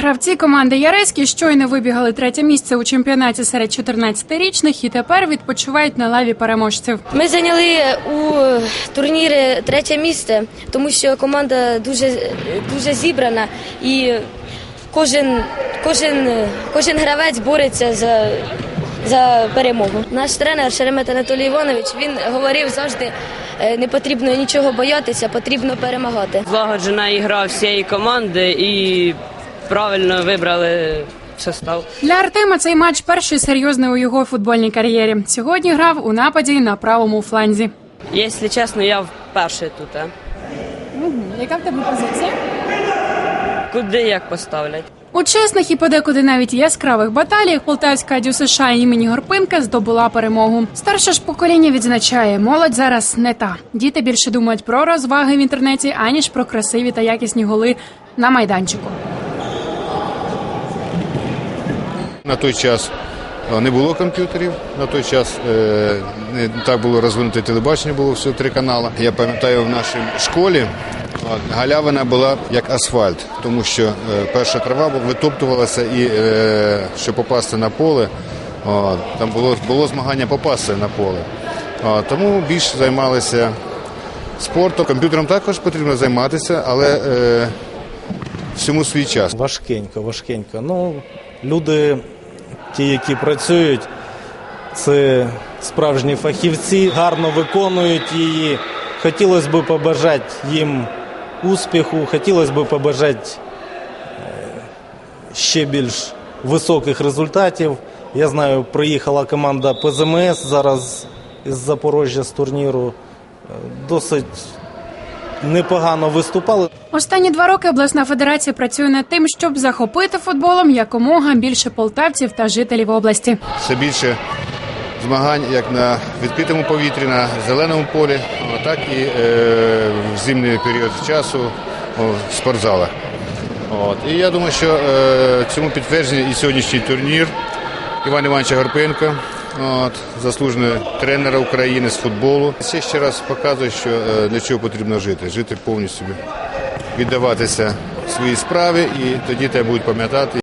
Гравці команди Яреські щойно вибігали третє місце у чемпіонаті серед 14-річних і тепер відпочивають на лаві переможців. Ми зайняли у турнірі третє місце, тому що команда дуже, дуже зібрана і кожен, кожен, кожен гравець бореться за, за перемогу. Наш тренер Шеремет Анатолій Іванович він говорив завжди, е, не потрібно нічого боятися, потрібно перемагати. Злагоджена ігра всієї команди і правильно вибрали состав. Для Артема цей матч перший серйозний у його футбольній кар'єрі. Сьогодні грав у нападі на правому фланзі. Якщо чесно, я вперше тут. А. Яка в тебе позиція? Куди як поставлять? У чесних і подекуди навіть яскравих баталіях полтавська ДЮСШ імені Горпинка здобула перемогу. Старше ж покоління відзначає, молодь зараз не та. Діти більше думають про розваги в інтернеті, аніж про красиві та якісні голи на майданчику. На той час не було комп'ютерів. На той час е, не так було розвинуте телебачення, було всього три канали. Я пам'ятаю, в нашій школі галявина була як асфальт, тому що е, перша трава витоптувалася і е, щоб попасти на поле, там було, було змагання попасти на поле. Тому більше займалися спортом. Комп'ютером також потрібно займатися, але всьому свій час. Важкенько, важкенько. Ну, люди, ті, які працюють, це справжні фахівці, гарно виконують її. Хотілося б побажати їм успіху, хотілося б побажати е, ще більш високих результатів. Я знаю, приїхала команда ПЗМС зараз із Запоріжжя з турніру. Е, Досить непогано виступали. Останні два роки обласна федерація працює над тим, щоб захопити футболом якомога більше полтавців та жителів області. все більше змагань як на відкритому повітрі, на зеленому полі, так і е, в зимний період часу в спортзалах. От. І я думаю, що е, цьому підтвердження і сьогоднішній турнір Івана Івановича Гарпенка, от, заслужений тренера України з футболу. Це ще раз показує, що е, для чого потрібно жити. Жити повністю віддаватися своїй справі, і тоді тебе будуть пам'ятати